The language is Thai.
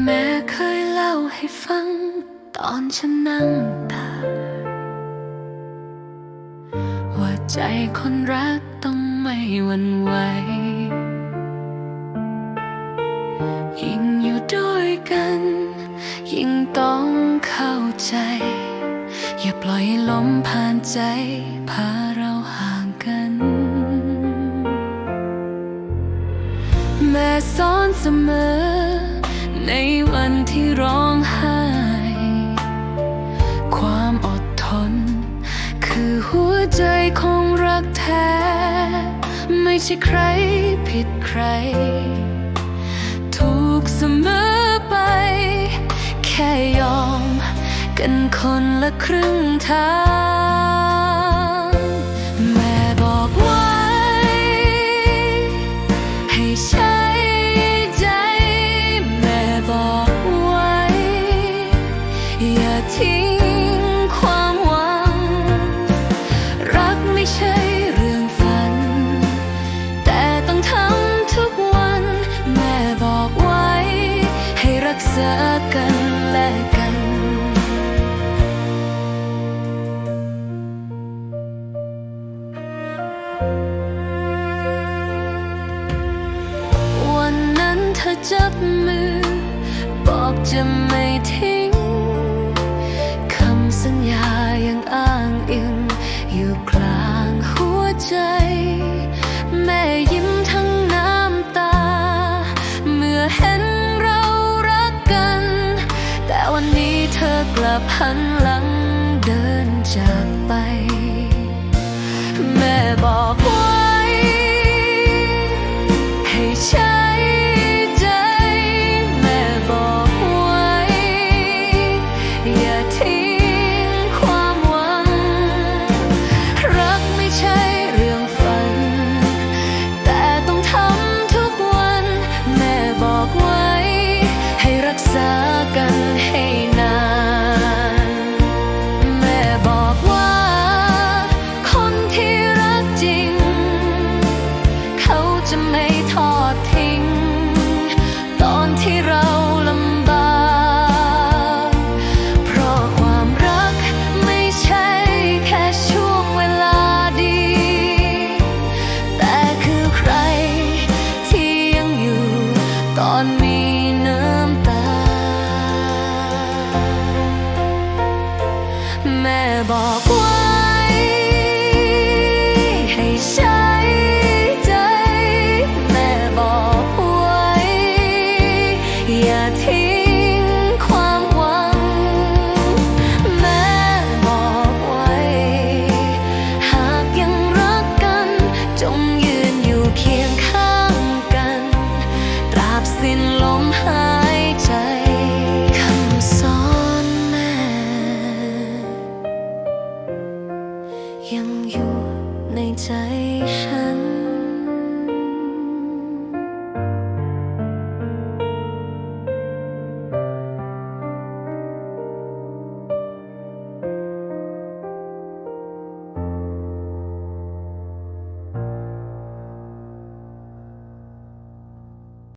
แม่เคยเล่าให้ฟัง ตอนฉันนั่งตาว่าใจคนรักต้องไม่หวั่นไหวยิ่งอยู่ด้วยกัน ยิ่งต้องเข้าใจ อย่าปล่อยลมผ่านใจ พาเราห่างกัน แม่สอนเสมอ ในวันที่ร้องไห้ ความอดทน คือหัวใจของรักแท้ ไม่ใช่ใครผิดใคร ถูกเสมอไป แค่ยอม กันคนละครึ่งทาง อจับมือ บอกจะไม่ทิ้ง คำสัญญายังอ้างอิง อยู่กลางหัวใจ แม่ยิ้มทั้งน้ำตา เมื่อเห็นเรารักกัน แต่วันนี้เธอกลับหันหลัง อนมีแม่บอกว่ให้ใช้ใจ แม่บอกไว้ อย่าทิ้ง ยังอยู่ในใจฉัน